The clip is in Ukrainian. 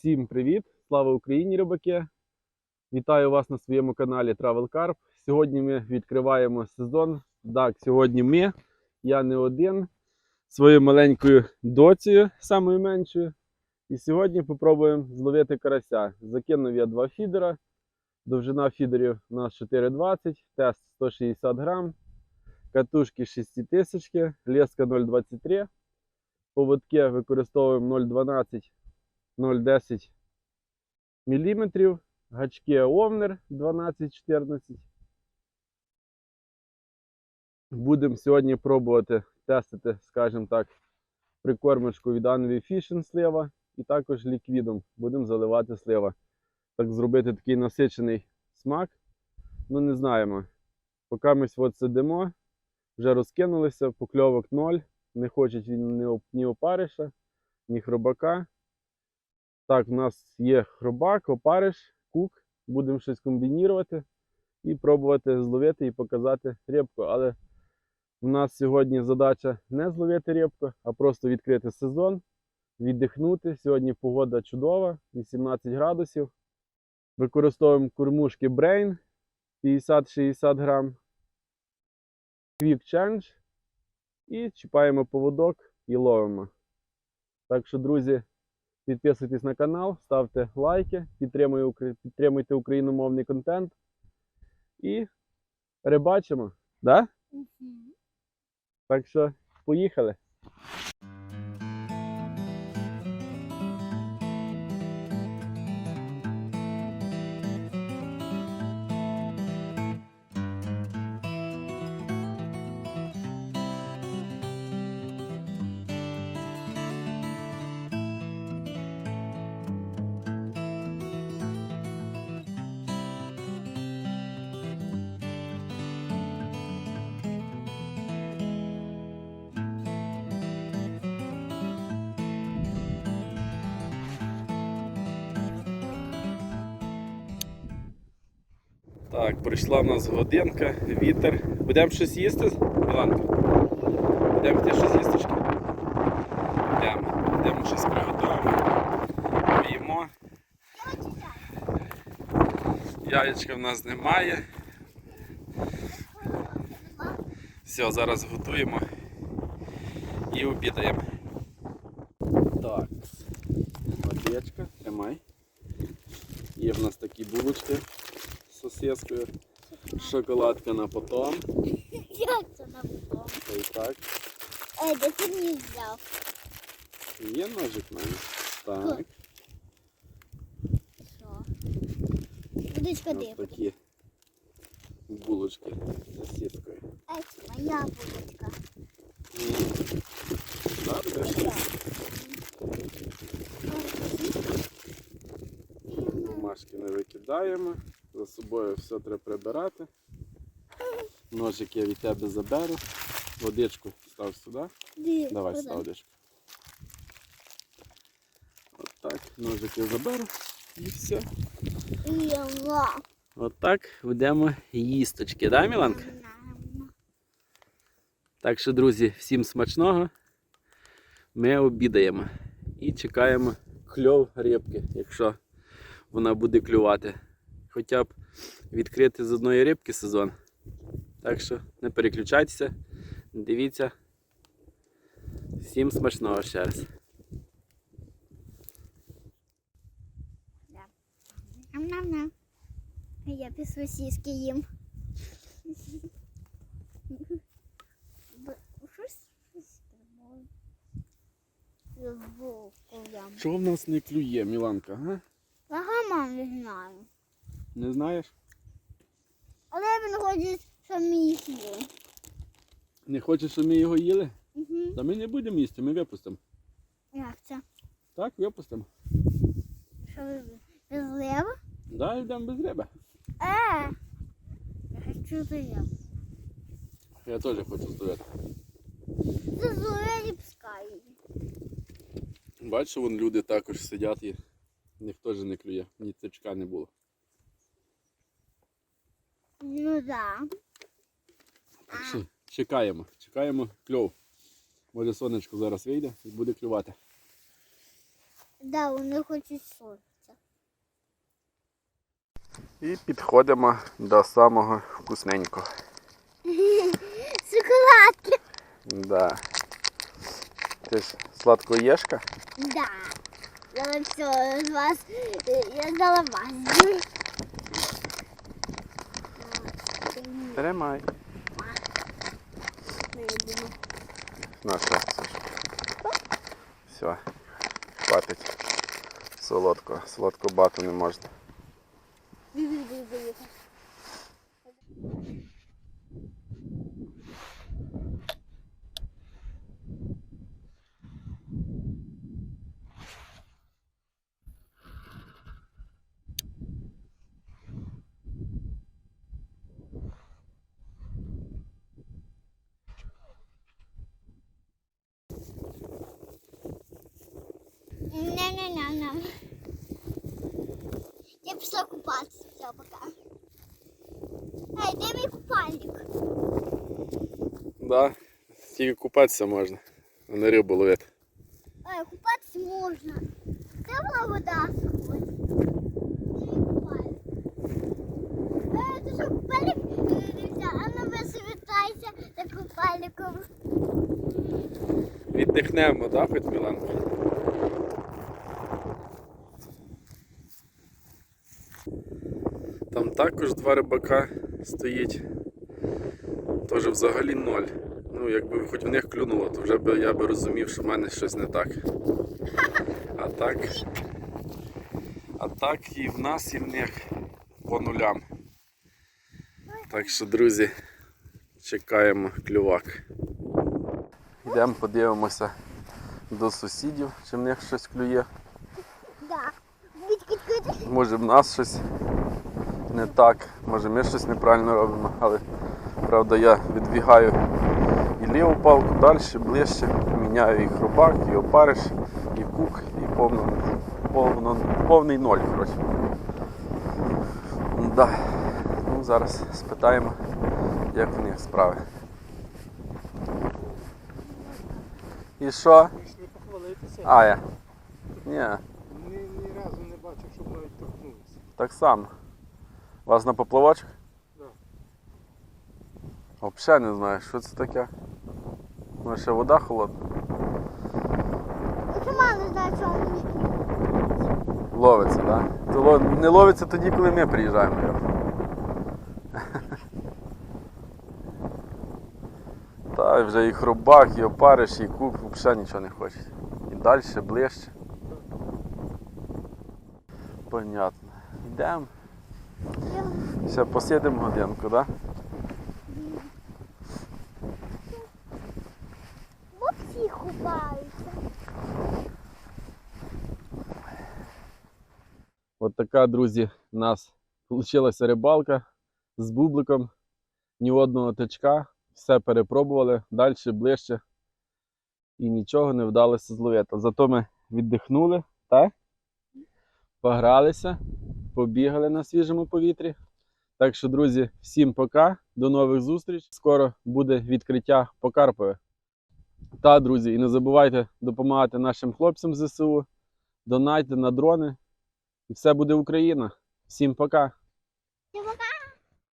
Всім привіт! Слава Україні, рибаки! Вітаю вас на своєму каналі Travel Carp. Сьогодні ми відкриваємо сезон. Так, сьогодні ми, я не один, своєю маленькою доцею, самою меншою. І сьогодні попробуємо зловити карася. Закинув я два фідера. Довжина фідерів у нас 4,20, тест 160 грам, катушки 6000, леска 0,23. Поводки використовуємо 0,12 0,10 мм, гачки Овнер 12-14. Будемо сьогодні пробувати тестити, скажімо так, прикормочку від Anvi Fishing слива і також ліквідом будемо заливати слива. Так зробити такий насичений смак. Ну, не знаємо. Поки ми от сидимо, вже розкинулися, покльовок ноль. Не хочуть він ні опариша, ні хробака. Так, у нас є хробак, опариш, кук. Будемо щось комбінувати і пробувати зловити і показати рибку. Але в нас сьогодні задача не зловити рибку, а просто відкрити сезон, віддихнути. Сьогодні погода чудова, 18 градусів. Використовуємо кормушки Brain 50-60 грам. Quick Change. І чіпаємо поводок і ловимо. Так що, друзі, Підписуйтесь на канал, ставте лайки, підтримуйте, україномовний контент. І рибачимо. Да? Так що поїхали. Так, прийшла в нас годинка, вітер. Будемо щось їсти, Міланка? Будемо йти щось їсти? Йдемо. Йдемо щось приготуємо. Поїмо. Яєчка в нас немає. Все, зараз готуємо і обідаємо. Так, водичка, тримай. Є в нас такі булочки сосискою. Шоколадка на потом. Як це на потом? Та і так. Ей, де ти мені взяв? Є ножик в мене. Так. Що? Водичка Ось де? такі булочки з сосискою. Ей, це моя водичка. Собою все треба прибирати. Ножик я від тебе заберу. Водичку став сюди. Давай став водичку. От так, ножик я заберу і все. От так будемо їсточки, да, Міланка? Так що, друзі, всім смачного. Ми обідаємо і чекаємо кльов рибки, якщо вона буде клювати. Хоча б відкрити з одної рибки сезон. Так що не переключайтеся, дивіться. Всім смачного ще раз. Нам-нам-нам. А я без сосиски їм. Ям. Чого в нас не клює, Міланка? Га? Ага, мам, не знаю. Не знаєш? Але він хоче самі їсти. Не хочеш, щоб ми його їли? Угу. Та ми не будемо їсти, ми випустимо. Як це? Так, випустимо. Що ви без лева? Да, йдемо без риби. Е! Я хочу заяву. Я теж хочу здоров'я. Це зелені пускай. Бачиш, вон люди також сидять і в них теж не клює, ні тичка не було. Що чекаємо, чекаємо кльов. Може сонечко зараз вийде і буде клювати. Да, вони хочуть сонця. І підходимо до самого вкусненького. Шоколадки. Да. Ти ж сладкоєшка? Да. Я все з вас. е, Я здала вас. Тримай. На що, Саш? Все, хватить. Солодко. Солодко бату не можна. Не-не-не-не. Я пішла купатися. Все, пока. Ей, де мій купальник? Да. Тільки купатися можна. А не рибу ловити. Ей, купатися можна. Де була вода сьогодні? Де мій купальник? А ну висвітайся за купальником. Віддихнемо, так, хоч Міланка? Там також два рибака стоїть. Теж взагалі ноль. Ну, якби хоч в них клюнуло, то вже би я би розумів, що в мене щось не так. А так. А так і в нас, і в них по нулям. Так що, друзі, чекаємо клювак. Йдемо подивимося до сусідів, чи в них щось клює. Да. Може в нас щось не так, може ми щось неправильно робимо, але правда я відбігаю і ліву палку далі, ближче, міняю і хробак, і опариш, і кук, і повно, повно, повний ноль. Коротше. Да. Ну, зараз спитаємо, як в них справи. І що? Пішли похвалитися. А, я. Ні. Ні, ні разу не бачив, щоб навіть торкнулися. Так само. Вас на поплавочок? Да. Взагалі не знаю, що це таке. Ну, ще вода холодна. Я сама не знаю, чому мені Ловиться, так? Да? Не ловиться тоді, коли ми приїжджаємо. Та вже і хробак, і опариш, і кук, взагалі нічого не хоче. І далі, ближче. Понятно. Йдемо. Ще посидимо годинку, так? Да? всі купаються. От така, друзі, у нас вийшла рибалка з бубликом. Ні одного тичка, все перепробували далі, ближче. І нічого не вдалося зловити. Зато ми віддихнули, так? Погралися, побігали на свіжому повітрі. Так що, друзі, всім пока, до нових зустріч. Скоро буде відкриття по Карпові. Та, друзі, і не забувайте допомагати нашим хлопцям ЗСУ, донайте на дрони. І все буде Україна. Всім пока!